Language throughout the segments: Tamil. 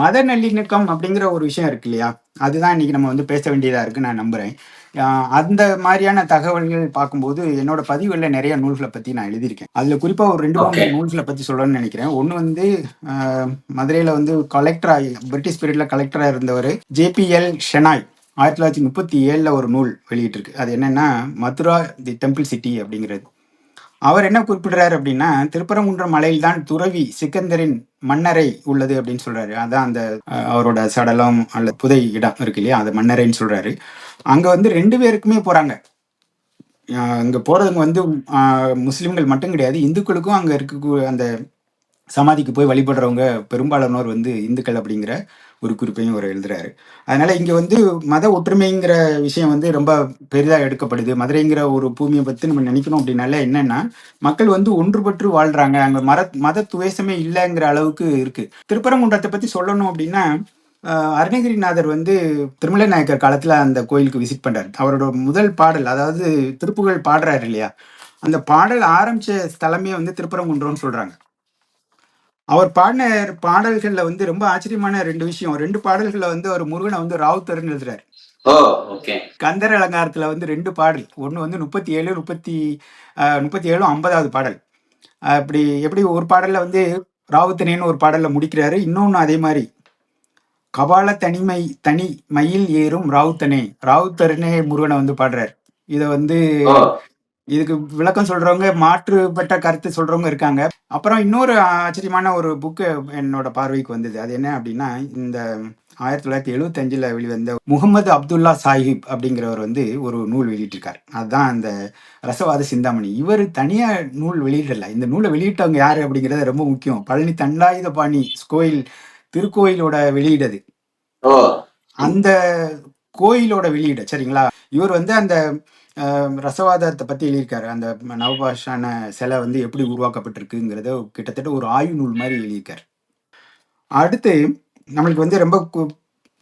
மத நல்லிணக்கம் அப்படிங்கிற ஒரு விஷயம் இருக்கு இல்லையா? அதுதான் இன்னைக்கு நம்ம வந்து பேச வேண்டியதா இருக்கு நான் நம்புறேன். அந்த மாதிரியான தகவல்கள் பார்க்கும்போது என்னோட பதிவுகளில் நிறைய நூல்களை பத்தி நான் எழுதியிருக்கேன். அதுல குறிப்பா ஒரு ரெண்டு மூணு நூல்களை பத்தி சொல்லணும்னு நினைக்கிறேன். ஒன்னு வந்து மதுரையில வந்து கலெக்டரா பிரிட்டிஷ் பீரியட்ல கலெக்டரா இருந்தவர் ஜேபிஎல் ஷெனாய் ஆயிரத்தி தொள்ளாயிரத்தி முப்பத்தி ஏழுல ஒரு நூல் வெளியிட்டிருக்கு. அது என்னன்னா மதுரா தி டெம்பிள் சிட்டி அப்படிங்கிறது. அவர் என்ன குறிப்பிடுறாரு அப்படின்னா திருப்பரங்குன்றம் மலையில் தான் துறவி சிக்கந்தரின் மன்னரை உள்ளது அப்படின்னு சொல்றாரு. அதான் அந்த அவரோட சடலம் அல்ல புதை இடம் இருக்கு இல்லையா? அந்த மன்னரைன்னு சொல்றாரு. அங்க வந்து ரெண்டு பேருக்குமே போறாங்க. அங்க போறதுங்க வந்து முஸ்லிம்கள் மட்டும் கிடையாது. இந்துக்களுக்கும் அங்க இருக்க அந்த சமாதிக்கு போய் வழிபடுறவங்க பெரும்பாலானோர் வந்து இந்துக்கள் அப்படிங்கிற ஒரு குறிப்பையும் அவர் எழுதுறாரு. அதனால இங்க வந்து மத ஒற்றுமைங்கிற விஷயம் வந்து ரொம்ப பெரிதா எடுக்கப்படுது. மதுரைங்கிற ஒரு பூமியை பத்தி நம்ம நினைக்கணும் அப்படின்னால என்னன்னா மக்கள் வந்து ஒன்றுபட்டு வாழ்றாங்க. அங்க மர மத துவேஷமே இல்லைங்கிற அளவுக்கு இருக்கு. திருப்பரங்குன்றத்தை பத்தி சொல்லணும் அப்படின்னா அருணகிரிநாதர் வந்து திருமலை நாயக்கர் காலத்துல அந்த கோயிலுக்கு விசிட் பண்றாரு. அவரோட முதல் பாடல் அதாவது திருப்புகழ் பாடுறாரு இல்லையா? அந்த பாடல் ஆரம்பிச்ச ஸ்தலமே வந்து திருப்பரங்குன்றம்னு சொல்றாங்க. அவர் பாடின பாடல்கள்ல வந்து ரொம்ப ஆச்சரியமான ரெண்டு விஷயம். ரெண்டு பாடல்கள்ல வந்து அவர் முருகனை வந்து ராவுத்தர்னு எழுதுறாரு. கந்தர் அலங்காரத்துல வந்து ரெண்டு பாடல். ஒன்று வந்து முப்பத்தி ஏழு முப்பத்தி முப்பத்தி ஏழு ஐம்பதாவது பாடல். ஆஹ் இப்படி எப்படி ஒரு பாடல்ல வந்து ராவுத்தனேன்னு ஒரு பாடல்ல முடிக்கிறாரு. இன்னொன்னு அதே மாதிரி. கபால தனிமை தனி மயில் ஏறும் ராவுத்தனே. ராவுத்தர்னே முருகனை வந்து பாடுறாரு. இதை வந்து இதுக்கு விளக்கம் சொல்றவங்க மாற்றுப்பட்ட கருத்து சொல்றவங்க இருக்காங்க. அப்புறம் இன்னொரு ஆச்சரியமான ஒரு புக்கு என்னோட பார்வைக்கு வந்தது. அது என்ன அப்படின்னா இந்த ஆயிரத்தி தொள்ளாயிரத்தி எழுவத்தஞ்சுல வெளிவந்த முகமது அப்துல்லா சாஹிப் அப்படிங்கிறவர் வந்து ஒரு நூல் வெளியிட்டிருக்கார். அதுதான் அந்த ரசவாத சிந்தாமணி. இவர் தனியா நூல் வெளியிடல. இந்த நூலை வெளியிட்டவங்க யாரு அப்படிங்கிறது ரொம்ப முக்கியம். பழனி தண்டாயுதபாணி கோயில் திருக்கோயிலோட வெளியிடது. அந்த கோயிலோட வெளியீடு சரிங்களா? இவர் வந்து அந்த ரசவாதத்தை பற்றி எழுதியிருக்காரு. அந்த நவபாஷான சிலை வந்து எப்படி உருவாக்கப்பட்டிருக்குங்கிறத கிட்டத்தட்ட ஒரு ஆய்வு நூல் மாதிரி எழுதியிருக்காரு. அடுத்து நம்மளுக்கு வந்து ரொம்ப கு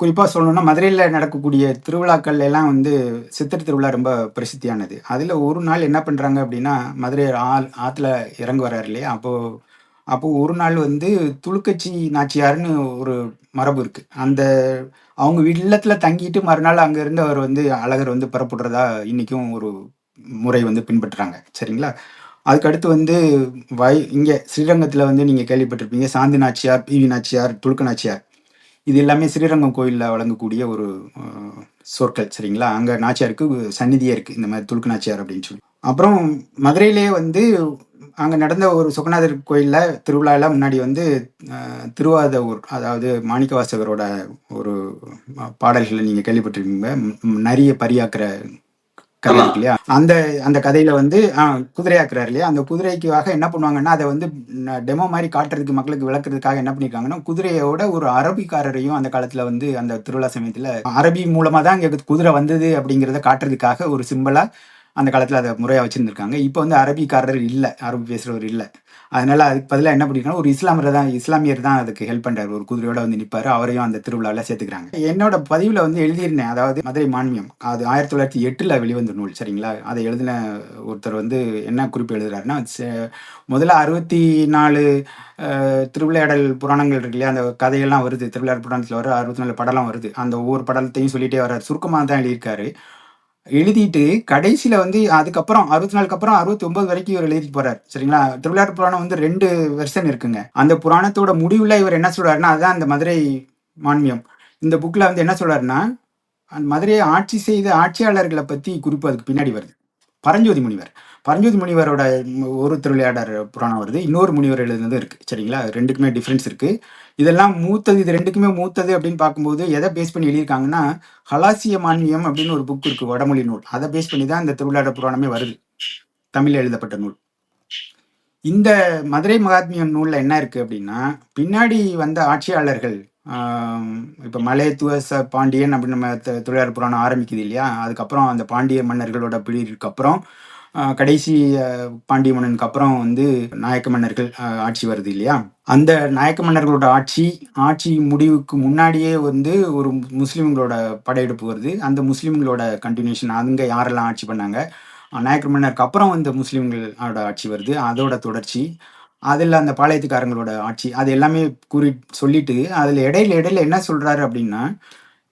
குறிப்பாக சொல்லணும்னா மதுரையில் நடக்கக்கூடிய திருவிழாக்கள் எல்லாம் வந்து சித்திரை திருவிழா ரொம்ப பிரசித்தியானது. அதில் ஒரு நாள் என்ன பண்ணுறாங்க அப்படின்னா மதுரை ஆள் ஆற்றுல இறங்க வர்றாரு இல்லையா? அப்போது அப்போ ஒரு நாள் வந்து துளுக்கச்சி நாச்சியார்னு ஒரு மரபு இருக்கு. அந்த அவங்க இல்லத்துல தங்கிட்டு மறுநாள் அங்க இருந்து அவர் வந்து அழகர் வந்து புறப்படுறதா இன்னைக்கும் ஒரு முறை வந்து பின்பற்றுறாங்க. சரிங்களா? அதுக்கடுத்து வந்து வை இங்கே ஸ்ரீரங்கத்தில் வந்து நீங்கள் கேள்விப்பட்டிருப்பீங்க சாந்தி நாச்சியார் பிவி நாச்சியார் துளுக்க நாச்சியார். இது எல்லாமே ஸ்ரீரங்கம் கோயிலில் வழங்கக்கூடிய ஒரு சொற்கள். சரிங்களா? அங்கே நாச்சியாருக்கு சந்நிதியே இருக்குது இந்த மாதிரி துளுக்கு நாச்சியார் அப்படின்னு சொல்லி. அப்புறம் மதுரையிலே வந்து அங்கே நடந்த ஒரு சொக்கநாதர் கோயிலில் திருவிழாவில் முன்னாடி வந்து அஹ், திருவாதூர் அதாவது மாணிக்கவாசகரோட ஒரு பாடல்களை நீங்கள் கேள்விப்பட்டிருக்கீங்க. ம், நரிய பரியாக்குற கதை இருக்கு இல்லையா? அந்த அந்த கதையில வந்து குதிரையாக்குறாரு இல்லையா? அந்த குதிரைக்காக என்ன பண்ணுவாங்கன்னா அதை வந்து டெமோ மாதிரி காட்டுறதுக்கு மக்களுக்கு விளக்குறதுக்காக என்ன பண்ணிருக்காங்கன்னா குதிரையோட ஒரு அரபிக்காரரையும் அந்த காலத்துல வந்து அந்த திருவிழா சமயத்துல அரபி மூலமா தான் இங்க குதிரை வந்தது அப்படிங்கிறத காட்டுறதுக்காக ஒரு சிம்பிளா அந்த காலத்தில் அதை முறையாக வச்சுருந்துருக்காங்க. இப்போ வந்து அரபிக்காரர் இல்லை அரபி பேசுறவர் இல்லை. அதனால் அதுக்கு பதிலாக என்ன பண்ணிருக்காங்க ஒரு இஸ்லாமியர் தான் இஸ்லாமியர் தான் அதுக்கு ஹெல்ப் பண்ணுறாரு ஒரு குதிரையோட வந்து நிற்பார் அவரையும் அந்த திருவிழாவில் சேர்த்துக்கிறாங்க. என்னோட பதிவில் வந்து எழுதியிருந்தேன் அதாவது மதுரை மான்மியம். அது ஆயிரத்தி தொள்ளாயிரத்தி எட்டில் வெளிவந்த நூல் சரிங்களா? அதை எழுதின ஒருத்தர் வந்து என்ன குறிப்பு எழுதுறாருன்னா முதல்ல அறுபத்தி நாலு திருவிளையாடல் புராணங்கள் இருக்கு இல்லையா? அந்த கதையெல்லாம் வருது திருவிளையாடல் புராணத்தில் வர அறுபத்தி நாலு படம்லாம் வருது. அந்த ஒவ்வொரு படத்தையும் சொல்லிட்டே வர்றாரு. சுருக்கமாக தான் எழுதியிருக்காரு. எழுதிட்டு கடைசியில வந்து அதுக்கப்புறம் அறுபத்தி நாலுக்கு அப்புறம் அறுபத்தி ஒன்பது வரைக்கும் இவர் எழுதிட்டு போறாரு. சரிங்களா? திருவிளையாட்டு புராணம் வந்து ரெண்டு வெர்ஷன் இருக்குங்க. அந்த புராணத்தோட முடிவுல இவர் என்ன சொல்றாருன்னா அதுதான் அந்த மதுரை மான்மியம். இந்த புக்ல வந்து என்ன சொல்றாருன்னா அந்த மதுரையை ஆட்சி செய்த ஆட்சியாளர்களை பத்தி குறிப்பு அதுக்கு பின்னாடி வருது. பரஞ்சோதி முனிவர். பரஞ்சோதி முனிவரோட ஒரு திருவிளையாடர் புராணம் வருது. இன்னொரு முனிவர் எழுதுனது இருக்கு. சரிங்களா? ரெண்டுக்குமே டிஃப்ரென்ஸ் இருக்கு. இதெல்லாம் மூத்தது இது ரெண்டுக்குமே மூத்தது அப்படின்னு பார்க்கும்போது எதை பேஸ் பண்ணி எழுதியிருக்காங்கன்னா ஹலாசிய மான்மியம் அப்படின்னு ஒரு புக் இருக்கு வடமொழி நூல். அதை பேஸ் பண்ணி தான் இந்த திருவிளையாடர் புராணமே வருது. தமிழில் எழுதப்பட்ட நூல். இந்த மதுரை மகாத்மியம் நூலில் என்ன இருக்கு அப்படின்னா பின்னாடி வந்த ஆட்சியாளர்கள் இப்போ இப்ப மலையத்துவ பாண்டியன் அப்படின்னு நம்ம தொழிலாளர் புராணம் ஆரம்பிக்குது இல்லையா? அதுக்கப்புறம் அந்த பாண்டிய மன்னர்களோட பிடிக்கு அப்புறம் கடைசி பாண்டிய மன்னனுக்கு அப்புறம் வந்து நாயக்க மன்னர்கள் ஆட்சி வருது இல்லையா? அந்த நாயக்க மன்னர்களோட ஆட்சி ஆட்சி முடிவுக்கு முன்னாடியே வந்து ஒரு முஸ்லீம்களோட படையெடுப்பு வருது. அந்த முஸ்லீம்களோட கண்டினியூஷன் அதுங்க யாரெல்லாம் ஆட்சி பண்ணாங்க? நாயக்கர் மன்னருக்கு அப்புறம் வந்து முஸ்லீம்களோட ஆட்சி வருது. அதோட தொடர்ச்சி அதில் அந்த பாளையத்துக்காரங்களோட ஆட்சி அது எல்லாமே கூறி சொல்லிட்டு அதில் இடையில இடையில என்ன சொல்கிறாரு அப்படின்னா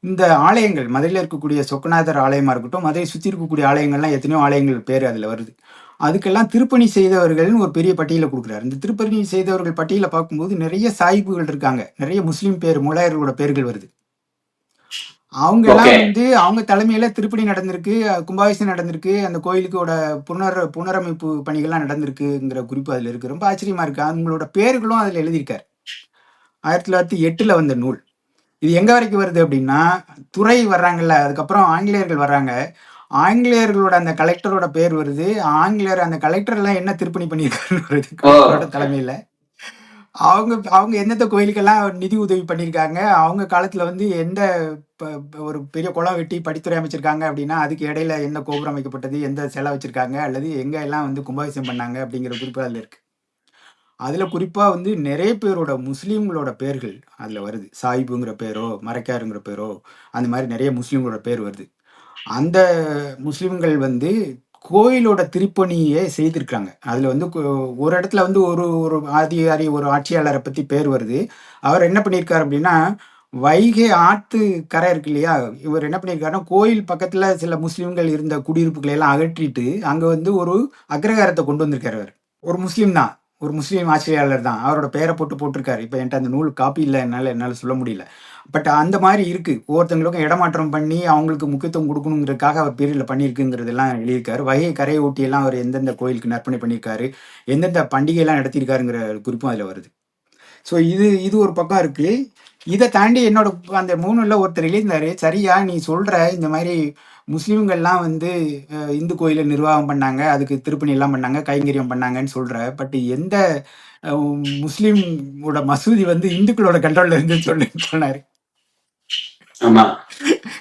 இந்த ஆலயங்கள் மதுரையில் இருக்கக்கூடிய சொக்கநாதர் ஆலயமா இருக்கட்டும் மதுரை சுற்றி இருக்கக்கூடிய ஆலயங்கள்லாம் எத்தனையோ ஆலயங்கள் பேர் அதில் வருது. அதுக்கெல்லாம் திருப்பணி செய்தவர்கள்னு ஒரு பெரிய பட்டியலை கொடுக்குறாரு. இந்த திருப்பணி செய்தவர்கள் பட்டியலை பார்க்கும்போது நிறைய சாய்புகள் இருக்காங்க. நிறைய முஸ்லீம் பேர் முலாயர்களோட பேர்கள் வருது. அவங்க எல்லாம். வந்து அவங்க தலைமையில திருப்பணி நடந்திருக்கு கும்பாபிஷேகம் நடந்திருக்கு அந்த கோயிலுக்கோட புனர் புனரமைப்பு பணிகள்லாம் நடந்திருக்குங்கிற குறிப்பு அதுல இருக்கு. ரொம்ப ஆச்சரியமா இருக்கு. அவங்களோட பேர்களும் அதுல எழுதியிருக்காரு. ஆயிரத்தி தொள்ளாயிரத்தி எட்டுல வந்த நூல். இது எங்க வரைக்கும் வருது அப்படின்னா துறை வர்றாங்கல்ல அதுக்கப்புறம் ஆங்கிலேயர்கள் வர்றாங்க. ஆங்கிலேயர்களோட அந்த கலெக்டரோட பேர் வருது. ஆங்கிலேயர் அந்த கலெக்டர் எல்லாம் என்ன திருப்பணி பண்ணியிருக்காருன்னு வருது. கலெக்டரோட தலைமையில. அவங்க அவங்க எந்தெந்த கோயிலுக்கெல்லாம் நிதி உதவி பண்ணியிருக்காங்க அவங்க காலத்துல வந்து எந்த ஒரு பெரிய குளம் வெட்டி படித்துறை அமைச்சிருக்காங்க அப்படின்னா அதுக்கு இடையில என்ன கோபுரம் அமைக்கப்பட்டது எந்த சிலை வச்சிருக்காங்க அல்லது எங்க எல்லாம் வந்து கும்பாபிஷேகம் பண்ணாங்க அப்படிங்கிற குறிப்பு அதுல இருக்கு. அதில் குறிப்பாக வந்து நிறைய பேரோட முஸ்லீம்களோட பேர்கள் அதில் வருது. சாயிபுங்கிற பேரோ மரக்காருங்கிற பேரோ அந்த மாதிரி நிறைய முஸ்லீம்களோட பேர் வருது. அந்த முஸ்லீம்கள் வந்து கோயிலோட திருப்பணியே செய்திருக்காங்க அதில் வந்து ஒரு இடத்துல வந்து ஒரு ஒரு ஆதிகாரி ஒரு ஆட்சியாளரை பற்றி பேர் வருது. அவர் என்ன பண்ணியிருக்கார் அப்படின்னா வைகை ஆத்து கரை இருக்கு இல்லையா? இவர் என்ன பண்ணியிருக்காருன்னா கோயில் பக்கத்தில் சில முஸ்லீம்கள் இருந்த குடியிருப்புகளை எல்லாம் அகற்றிட்டு அங்கே வந்து ஒரு அக்ரகாரத்தை கொண்டு வந்திருக்காரு அவர். ஒரு முஸ்லீம் தான். ஒரு முஸ்லீம் ஆட்சியாளர் தான். அவரோட பேரை போட்டு போட்டிருக்காரு. இப்போ என்கிட்ட அந்த நூல் காப்பி இல்லை என்னால் என்னால் சொல்ல முடியல. பட் அந்த மாதிரி இருக்குது ஒவ்வொருத்தங்களுக்கும் இடமாற்றம் பண்ணி அவங்களுக்கு முக்கியத்துவம் கொடுக்கணுங்கிறதுக்காக அவர் பீரியடில் பண்ணியிருக்குங்கிறதெல்லாம் எழுதியிருக்காரு. வகை கரையை ஒட்டியெல்லாம் அவர் எந்தெந்த கோயிலுக்கு நற்பணி பண்ணியிருக்காரு எந்தெந்த பண்டிகையெல்லாம் நடத்தியிருக்காருங்கிற குறிப்பும் அதில் வருது. ஸோ இது இது ஒரு பக்கம் இருக்குது இதை தாண்டி என்னோட அந்த மூணுல ஒருத்தர் எழுதியிருந்தாரு சரியா நீ சொல்கிற இந்த மாதிரி முஸ்லீம்கள்லாம் வந்து இந்து கோயிலை நிர்வாகம் பண்ணாங்க அதுக்கு திருப்பணி எல்லாம் பண்ணாங்க கைங்கரியம் பண்ணாங்கன்னு சொல்ற. பட் எந்த முஸ்லீமோட மசூதி வந்து இந்துக்களோட கண்ட்ரோல்ல இருந்து சொல்லு சொன்னாரு.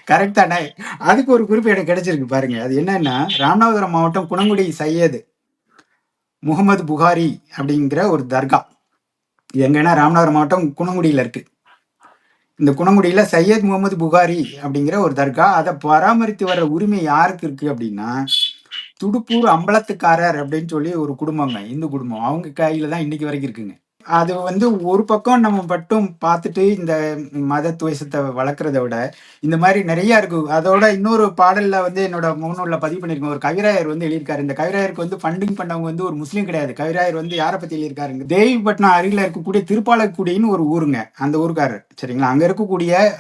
கரெக்ட் தானே? அதுக்கு ஒரு குறிப்பு எனக்கு கிடைச்சிருக்கு பாருங்க. அது என்னன்னா ராமநாதபுரம் மாவட்டம் குணங்குடி சையது முகமது புகாரி அப்படிங்கிற ஒரு தர்கா. எங்கன்னா ராமநாதபுரம் மாவட்டம் குணங்குடியில இருக்கு. இந்த குணங்குடியில சையத் முகமது புகாரி அப்படிங்கிற ஒரு தர்கா அதை பராமரித்து வர்ற உரிமை யாருக்கு இருக்கு அப்படின்னா துடுப்பூர் அம்பலத்துக்காரர் அப்படின்னு சொல்லி ஒரு குடும்பங்க இந்து குடும்பம். அவங்க கையில தான் இன்னைக்கு வரைக்கும் இருக்குங்க. அது வந்து ஒரு பக்கம் நம்ம மட்டும் பார்த்துட்டு இந்த மத துவேஷத்தை வளர்க்குறத விட இந்த மாதிரி நிறைய இருக்கு. அதோட இன்னொரு பாடலில் வந்து என்னோட முன்னூரில் பதிவு பண்ணிருக்கேன் ஒரு கவிராயர் வந்து எழுதியிருக்காரு. இந்த கவிராயருக்கு வந்து ஃபண்டிங் பண்ணவங்க வந்து ஒரு முஸ்லீம் கிடையாது. கவிராயர் வந்து யாரை பற்றி எழுதியிருக்காருங்க? தேவிப்பட்டினம் அருகில் இருக்கக்கூடிய திருப்பாலக்குடின்னு ஒரு ஊருங்க. அந்த ஊருக்காரர். சரிங்களா? அங்கே இருக்கக்கூடிய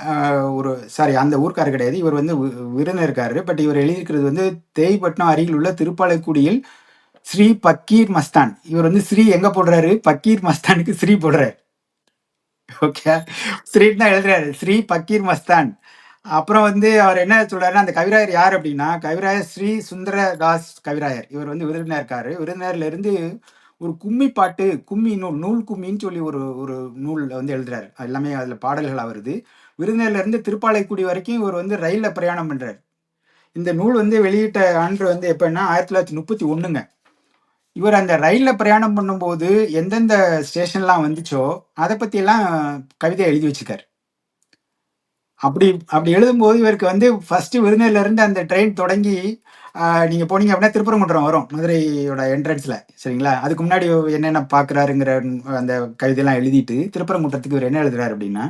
ஒரு சாரி அந்த ஊருக்காரர் கிடையாது. இவர் வந்து வி- விருந்தினருக்காரரு பட் இவர் எழுதியிருக்கிறது வந்து தேவிப்பட்டினம் அருகில் உள்ள திருப்பாலக்குடியில் ஸ்ரீ பக்கீர் மஸ்தான். இவர் வந்து ஸ்ரீ எங்க போடுறாரு? பக்கீர் மஸ்தானுக்கு ஸ்ரீ போடுறாரு. ஓகே ஸ்ரீ தான் எழுதுறாரு. ஸ்ரீ பக்கீர் மஸ்தான். அப்புறம் வந்து அவர் என்ன சொல்றாருன்னா அந்த கவிராயர் யார் அப்படின்னா கவிராயர் ஸ்ரீ சுந்தரதாஸ் கவிராயர். இவர் வந்து விருதுநர் இருக்காரு. விருதுநர்ல இருந்து ஒரு கும்மி பாட்டு கும்மி நூல் நூல் கும்மின்னு சொல்லி ஒரு ஒரு நூல் வந்து எழுதுறாரு. எல்லாமே அதுல பாடல்களாக வருது விருதுநர்ல இருந்து திருப்பாலைக்குடி வரைக்கும் இவர் வந்து ரயில்ல பிரயாணம் பண்றாரு. இந்த நூல் வந்து வெளியிட்ட ஆண்டு வந்து எப்படின்னா ஆயிரத்தி தொள்ளாயிரத்தி முப்பத்தி ஒண்ணுங்க. இவர் அந்த ரயில்ல பிரயாணம் பண்ணும்போது எந்தெந்த ஸ்டேஷன்லாம் வந்துச்சோ அதை பற்றியெல்லாம் கவிதை எழுதி வச்சுக்கார் அப்படி அப்படி எழுதும்போது இவருக்கு வந்து ஃபர்ஸ்ட் விருந்திலிருந்து அந்த ட்ரெயின் தொடங்கி நீங்கள் போனீங்க அப்படின்னா திருப்பரங்குன்றம் வரும் மதுரையோட என்ட்ரன்ஸில் சரிங்களா? அதுக்கு முன்னாடி என்னென்ன பார்க்குறாருங்கிற அந்த கவிதையெல்லாம் எழுதிட்டு திருப்பரங்குன்றத்துக்கு இவர் என்ன எழுதுறாரு அப்படின்னா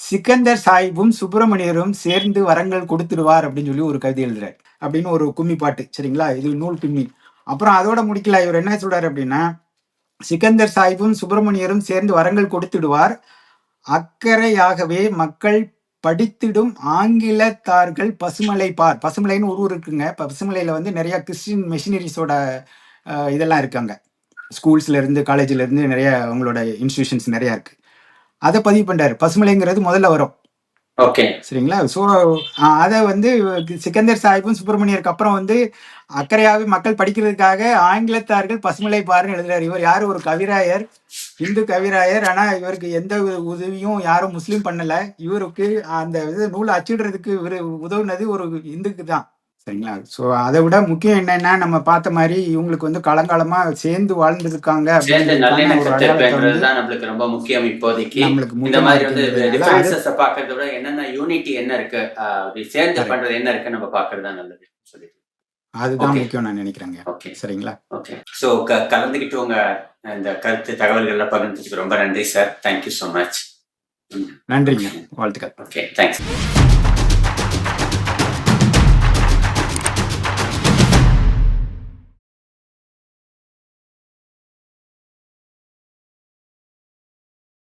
சிக்கந்தர் சாய்பும் சுப்பிரமணியரும் சேர்ந்து வரங்கள் கொடுத்துடுவார் அப்படின்னு சொல்லி ஒரு கவிதை எழுதுறாரு. அப்படின்னு ஒரு கும்மி பாட்டு. சரிங்களா? இது நூல் கும்மி. அப்புறம் அதோட முடிக்கல. இவர் என்ன சொல்றாரு அப்படின்னா சிக்கந்தர் சாஹிப்பும் சுப்பிரமணியரும் சேர்ந்து வரங்கள் கொடுத்துடுவார். அக்கறையாகவே மக்கள் படித்திடும் ஆங்கிலத்தார்கள் பசுமலை பார் பசுமலைன்னு ஒரு ஊர் இருக்குங்க. பசுமலையில வந்து நிறைய கிறிஸ்டின் மெஷினரிஸோட இதெல்லாம் இருக்காங்க. ஸ்கூல்ஸ்ல இருந்து காலேஜ்ல இருந்து நிறைய அவங்களோட இன்ஸ்டிடியூஷன்ஸ் நிறைய இருக்கு. அதை பதிவு பண்றாரு. பசுமலைங்கிறது முதல்ல வரும். ஓகே. சரிங்களா? ஸோ அதை வந்து சிக்கந்தர் சாஹிப்பும் சுப்பிரமணியருக்கு அப்புறம் வந்து அக்கறையாவே மக்கள் படிக்கிறதுக்காக ஆங்கிலத்தார்கள் பசுமலை பாருன்னு எழுதுறாரு. இவர் யாரு? ஒரு கவிராயர் இந்து கவிராயர். ஆனா இவருக்கு எந்த ஒரு உதவியும் யாரும் முஸ்லீம் பண்ணல. இவருக்கு அந்த இது நூலை அச்சிடுறதுக்கு இவர் உதவுனது ஒரு இந்துக்கு தான் சரிங்களா? ஸோ அதை விட முக்கியம் என்னன்னா நம்ம பார்த்த மாதிரி இவங்களுக்கு வந்து காலங்காலமா சேர்ந்து வாழ்ந்துருக்காங்க நம்மளுக்கு ரொம்ப முக்கியம் இப்போதைக்கு. இந்த மாதிரி வந்து டிஃபரன்சஸ் பார்க்கறத விட என்னென்ன யூனிட்டி என்ன இருக்கு சேர்ந்து. பண்றது என்ன இருக்கு நம்ம பாக்குறது தான் நல்லது சொல்லி அதுதான். முக்கியம் நான் நினைக்கிறேங்க. ஓகே சரிங்களா? ஓகே ஸோ கலந்துக்கிட்டு உங்க இந்த கருத்து தகவல்கள்லாம் பகிர்ந்ததுக்கு ரொம்ப நன்றி சார் தேங்க்யூ ஸோ மச் நன்றிங்க. வாழ்த்துக்கள். Okay thanks